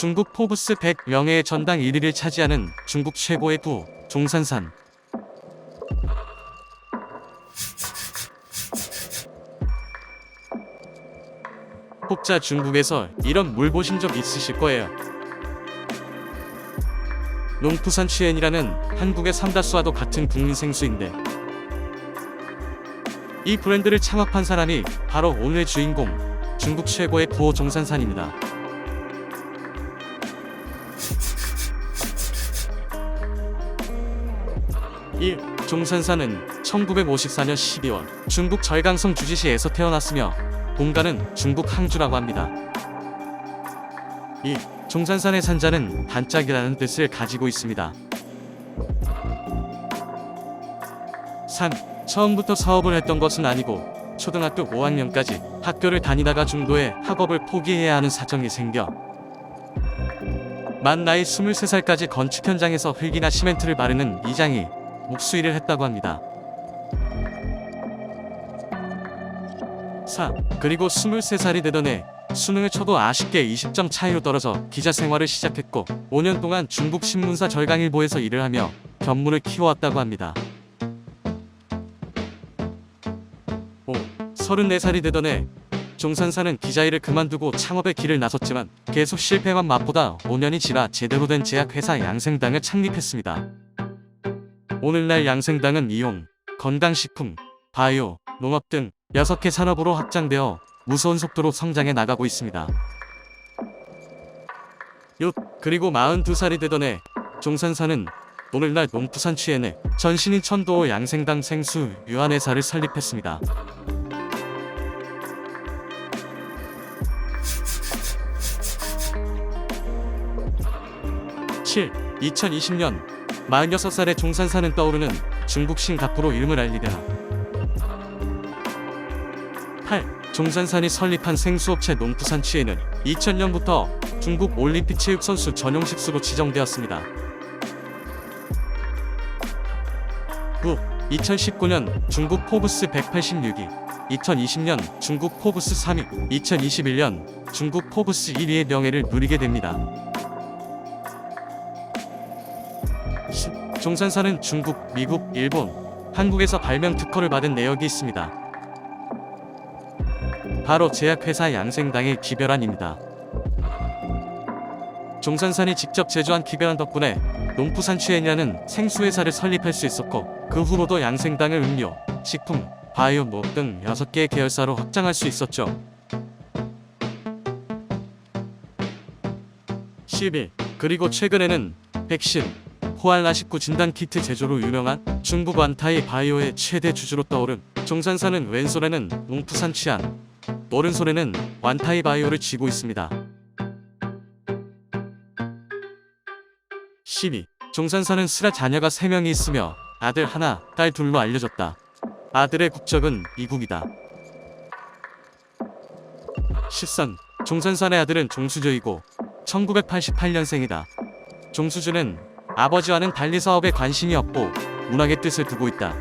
중국 포브스 100 명예의 전당 1위를 차지하는 중국 최고의 부 종산산. 혹자 중국에서 이런 물 보신 적 있으실 거예요. 농푸산 취엔이라는 한국의 삼다수와도 같은 국민 생수인데 이 브랜드를 창업한 사람이 바로 오늘의 주인공 중국 최고의 부호 종산산입니다. 이 종산산은 1954년 12월 중국 절강성 주지시에서 태어났으며 본가는 중국 항주라고 합니다. 이 종산산의 산자는 반짝이라는 뜻을 가지고 있습니다. 산, 처음부터 사업을 했던 것은 아니고 초등학교 5학년까지 학교를 다니다가 중도에 학업을 포기해야 하는 사정이 생겨 만 나이 23살까지 건축 현장에서 흙이나 시멘트를 바르는 이장이 목수일을 했다고 합니다. 4. 그리고 23살이 되던 해 수능을 쳐도 아쉽게 20점 차이로 떨어져 기자 생활을 시작했고 5년 동안 중국 신문사 절강일보에서 일을 하며 견문을 키워왔다고 합니다. 5. 34살이 되던 해 종산사는 기자 일을 그만두고 창업의 길을 나섰지만 계속 실패만 맛보다 5년이 지나 제대로 된 제약회사 양생당을 창립했습니다. 오늘날 양생당은 이용, 건강식품, 바이오, 농업 등 6개 산업으로 확장되어 무서운 속도로 성장해 나가고 있습니다. 6. 그리고 42살이 되던 해 종산사는 오늘날 농부산 취엔에 전신인 천도 양생당 생수 유한회사를 설립했습니다. 7. 2020년 46살의 종산사는 떠오르는 중국 싱가포르 이름을 알리다. 8. 종산산이 설립한 생수업체 농부산 취에는 2000년부터 중국 올림픽 체육 선수 전용 식수로 지정되었습니다. 9. 2019년 중국 포브스 186위, 2020년 중국 포브스 3위, 2021년 중국 포브스 1위의 명예를 누리게 됩니다. 종산사는 중국, 미국, 일본, 한국에서 발명 특허를 받은 내역이 있습니다. 바로 제약회사 양생당의 기별안입니다. 종산산이 직접 제조한 기별안 덕분에 농부산 취엔이라는 생수회사를 설립할 수 있었고 그 후로도 양생당을 음료, 식품, 바이오 등 6개의 계열사로 확장할 수 있었죠. 11. 그리고 최근에는 백신, 호알나19 진단 키트 제조로 유명한 중국 완타이 바이오의 최대 주주로 떠오른 종산사는 왼손에는 농푸산 취안, 오른손에는 완타이 바이오를 쥐고 있습니다. 12. 종산사는 스라 자녀가 3명이 있으며 아들 하나, 딸 둘로 알려졌다. 아들의 국적은 미국이다. 13. 종산산의 아들은 종수조이고 1988년생이다. 종수주는 아버지와는 달리 사업에 관심이 없고 문학의 뜻을 두고 있다.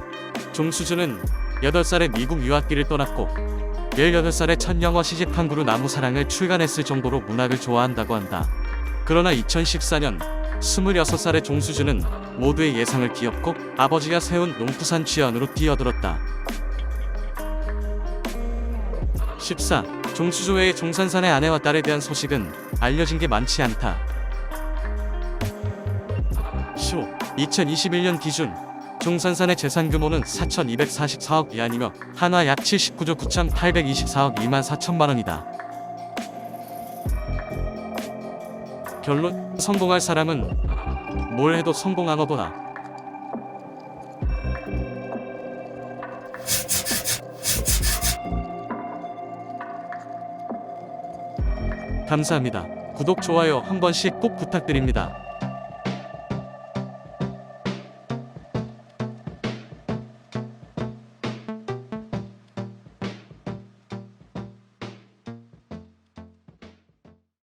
종수주는 8살에 미국 유학기를 떠났고 18살에 첫 영어 시집 한그루 나무 사랑을 출간했을 정도로 문학을 좋아한다고 한다. 그러나 2014년 26살의 종수주는 모두의 예상을 뒤엎고 아버지가 세운 농부산 취안으로 뛰어들었다. 14. 종수주 외의 종산산의 아내와 딸에 대한 소식은 알려진 게 많지 않다. 15. 2021년 기준 종산산의 재산 규모는 4,244억 위안이며 한화 약 79조 9,824억 2만 4천만 원이다. 결론 성공할 사람은 뭘 해도 성공하너 보다. 감사합니다. 구독, 좋아요 한 번씩 꼭 부탁드립니다.